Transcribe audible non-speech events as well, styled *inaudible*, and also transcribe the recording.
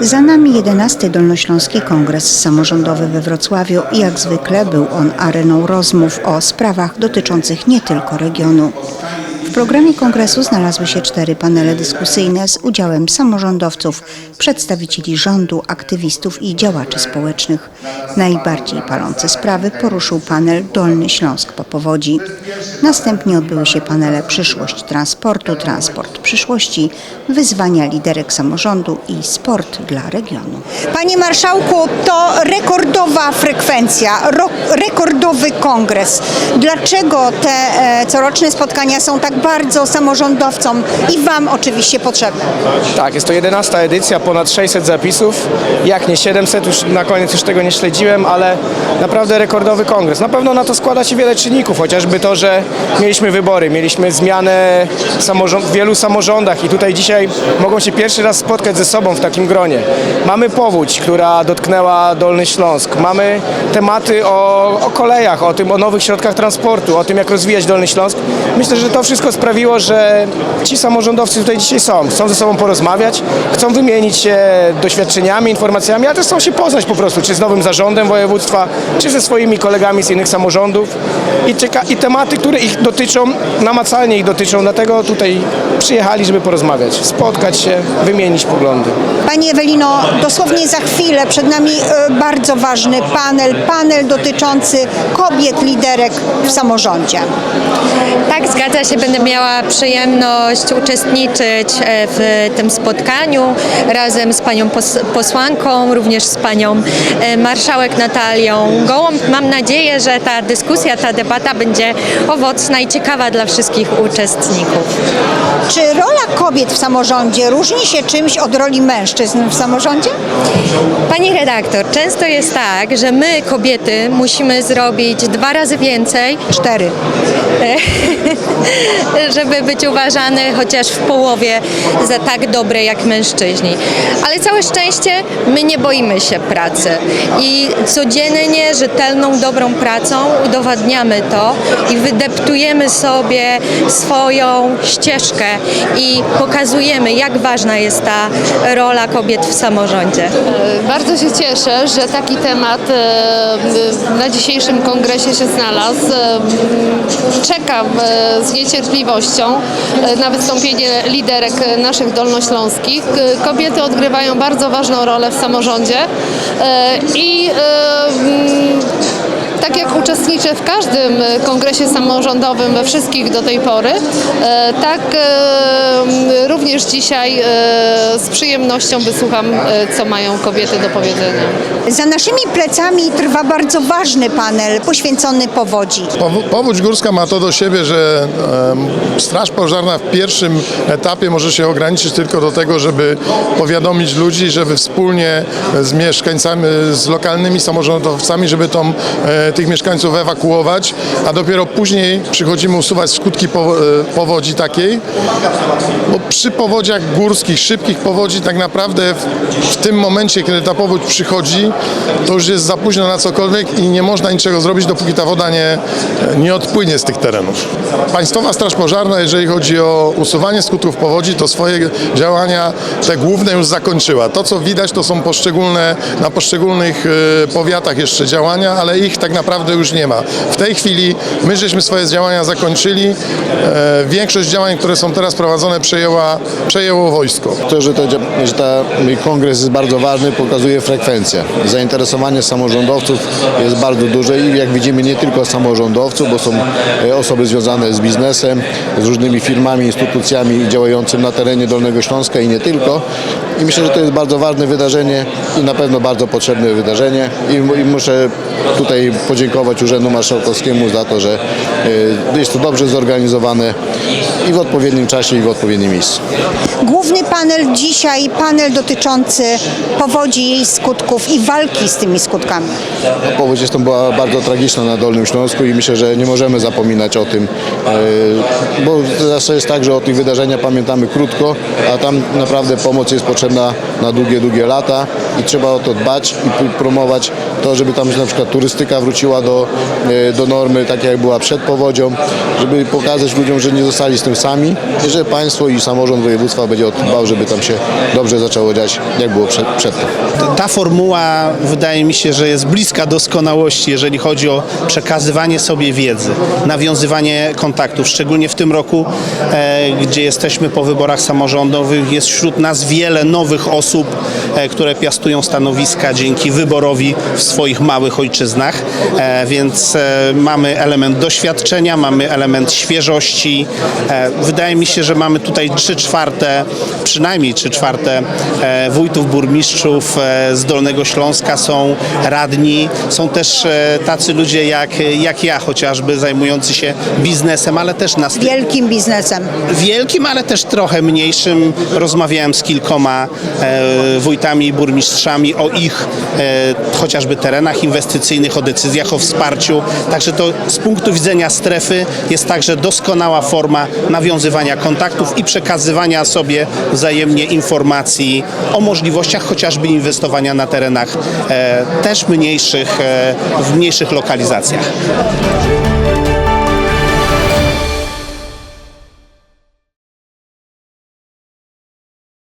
Za nami 11 Dolnośląski Kongres Samorządowy we Wrocławiu jak zwykle był on areną rozmów o sprawach dotyczących nie tylko regionu. Programie kongresu znalazły się cztery panele dyskusyjne z udziałem samorządowców, przedstawicieli rządu, aktywistów i działaczy społecznych. Najbardziej palące sprawy poruszył panel Dolny Śląsk po powodzi. Następnie odbyły się panele Przyszłość transportu, transport przyszłości, wyzwania liderek samorządu i sport dla regionu. Panie Marszałku, to rekordowa frekwencja, rekordowy kongres. Dlaczego te e, coroczne spotkania są tak bardzo samorządowcom i Wam oczywiście potrzebne? Tak, jest to 11 edycja, ponad 600 zapisów. Jak nie 700, już na koniec już tego nie śledziłem, ale naprawdę rekordowy kongres. Na pewno na to składa się wiele czynników, chociażby to, że mieliśmy wybory, mieliśmy zmianę w wielu samorządach i tutaj dzisiaj mogą się pierwszy raz spotkać ze sobą w takim gronie. Mamy powódź, która dotknęła Dolny Śląsk. Mamy tematy o, o kolejach, o tym, o nowych środkach transportu, o tym, jak rozwijać Dolny Śląsk. Myślę, że to wszystko sprawiło, że ci samorządowcy tutaj dzisiaj są. Chcą ze sobą porozmawiać, chcą wymienić się doświadczeniami, informacjami, ale też chcą się poznać po prostu, czy z nowym zarządem województwa, czy ze swoimi kolegami z innych samorządów. I, i tematy, które ich dotyczą, namacalnie ich dotyczą, dlatego tutaj przyjechali, żeby porozmawiać, spotkać się, wymienić poglądy. Pani Ewelino, dosłownie za chwilę przed nami e, bardzo ważny panel, panel dotyczący kobiet liderek w samorządzie. Tak, zgadza się. Będę miała przyjemność uczestniczyć e, w tym spotkaniu razem z panią pos- posłanką, również z panią e, marszałek Natalią Gołąb. Mam nadzieję, że ta dyskusja, ta debata będzie owocna i ciekawa dla wszystkich uczestników. Czy rola kobiet w samorządzie różni się czymś od roli mężczyzn w samorządzie? Pani redaktor, często jest tak, że my, kobiety, musimy zrobić dwa razy więcej, Cztery. *laughs* żeby być uważane chociaż w połowie za tak dobre jak mężczyźni. Ale całe szczęście my nie boimy się pracy i codziennie rzetelną, dobrą pracą udowadniamy to i wydeptujemy sobie swoją ścieżkę i pokazujemy, jak ważna jest ta rola kobiet w samorządzie. Bardzo się cieszę, że taki temat e, na dzisiejszym kongresie się znalazł. E, Czekam e, z niecierpliwością e, na wystąpienie liderek naszych dolnośląskich. E, Kobiety odgrywają bardzo ważną rolę w samorządzie e, i e, tak jak uczestniczę w każdym e, kongresie samorządowym, we wszystkich do tej pory, e, tak e, również dzisiaj z przyjemnością wysłucham, co mają kobiety do powiedzenia. Za naszymi plecami trwa bardzo ważny panel poświęcony powodzi. Pow- Powódź Górska ma to do siebie, że Straż Pożarna w pierwszym etapie może się ograniczyć tylko do tego, żeby powiadomić ludzi, żeby wspólnie z mieszkańcami, z lokalnymi samorządowcami, żeby tą, tych mieszkańców ewakuować, a dopiero później przychodzimy usuwać skutki e, powodzi takiej, bo przy powodziach górskich, szybkich powodzi tak naprawdę w, tym momencie, kiedy ta powódź przychodzi, to już jest za późno na cokolwiek i nie można niczego zrobić, dopóki ta woda nie, nie odpłynie z tych terenów. Państwowa Straż Pożarna, jeżeli chodzi o usuwanie skutków powodzi, to swoje działania, te główne już zakończyła. To, co widać, to są poszczególne, na poszczególnych e, powiatach jeszcze działania, ale ich tak naprawdę już nie ma. W tej chwili my żeśmy swoje działania zakończyli. E, Większość działań, które są teraz prowadzone, przejęła, przejęło wojsko. To, że, to, że ten kongres jest bardzo ważny, pokazuje frekwencję. Zainteresowanie samorządowców jest bardzo duże i jak widzimy nie tylko samorządowców, bo są e, osoby związane z biznesem, z różnymi firmami, instytucjami działającymi na terenie Dolnego Śląska i nie tylko. I myślę, że to jest bardzo ważne wydarzenie i na pewno bardzo potrzebne wydarzenie i, i muszę tutaj podziękować Urzędu Marszałkowskiemu za to, że e, jest to dobrze zorganizowane i w odpowiednim czasie i w odpowiednim miejscu. Główny panel dzisiaj, panel dotyczący powodzi, jej skutków i walki z tymi skutkami. No, Powódź jest to była bardzo tragiczna na Dolnym Śląsku i myślę, że nie możemy zapominać o tym, e, bo zawsze jest tak, że o tych wydarzeniach pamiętamy krótko, a tam naprawdę pomoc jest potrzebna na długie, długie lata i trzeba o to dbać i promować to, żeby tam na przykład turystyka wróciła wróciła do, e, do normy, tak jak była przed powodzią, żeby pokazać ludziom, że nie zostali z tym sami i że państwo i samorząd województwa będzie o to dbał, żeby tam się dobrze zaczęło dziać, jak było przed, przedtem. Ta formuła wydaje mi się, że jest bliska doskonałości, jeżeli chodzi o przekazywanie sobie wiedzy, nawiązywanie kontaktów. Szczególnie w tym roku, e, gdzie jesteśmy po wyborach samorządowych, jest wśród nas wiele nowych osób, e, które piastują stanowiska dzięki wyborowi w swoich małych ojczyznach, więc e, mamy element doświadczenia, mamy element świeżości. E, wydaje mi się, że mamy tutaj trzy czwarte, przynajmniej trzy czwarte e, wójtów, burmistrzów e, z Dolnego Śląska są radni, są też e, tacy ludzie jak, jak ja chociażby zajmujący się biznesem, ale też na styku Wielkim biznesem. wielkim, ale też trochę mniejszym. Rozmawiałem z kilkoma e, wójtami i burmistrzami o ich e, chociażby terenach inwestycyjnych, o decyzjach o wsparciu. Także to z punktu widzenia strefy jest także doskonała forma nawiązywania kontaktów i przekazywania sobie wzajemnie informacji o możliwościach chociażby inwestowania na terenach e, też mniejszych, e, w mniejszych lokalizacjach.